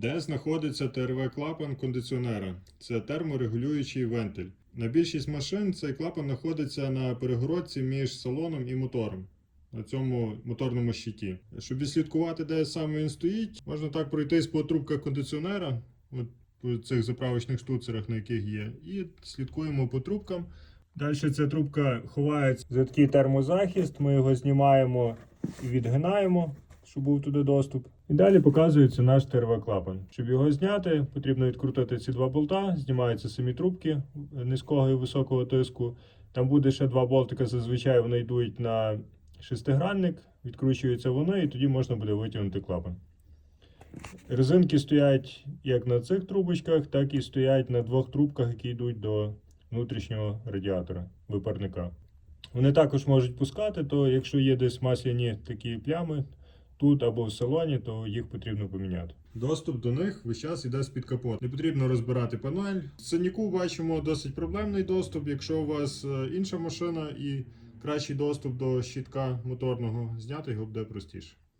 Де знаходиться ТРВ-клапан кондиціонера? Це терморегулюючий вентиль. На більшість машин цей клапан знаходиться на перегородці між салоном і мотором. На цьому моторному щиті. Щоб відслідкувати, де саме він стоїть, можна так пройтись по трубках кондиціонера, от по цих заправочних штуцерах, на яких є, і слідкуємо по трубкам. Далі ця трубка ховається за такий термозахист. Ми його знімаємо і відгинаємо, щоб був туди доступ. І далі показується наш ТРВ-клапан. Щоб його зняти, потрібно відкрутити ці два болта, знімаються самі трубки низького і високого тиску. Там буде ще два болтика, зазвичай вони йдуть на шестигранник, відкручуються вони, і тоді можна буде витягнути клапан. Резинки стоять як на цих трубочках, так і стоять на двох трубках, які йдуть до внутрішнього радіатора, випарника. Вони також можуть пускати, то якщо є десь масляні такі плями тут або в салоні, то їх потрібно поміняти. Доступ до них весь час іде з-під капот. Не потрібно розбирати панель. Синіку бачимо досить проблемний доступ. Якщо у вас е, інша машина і кращий доступ до щитка моторного, зняти його буде простіше.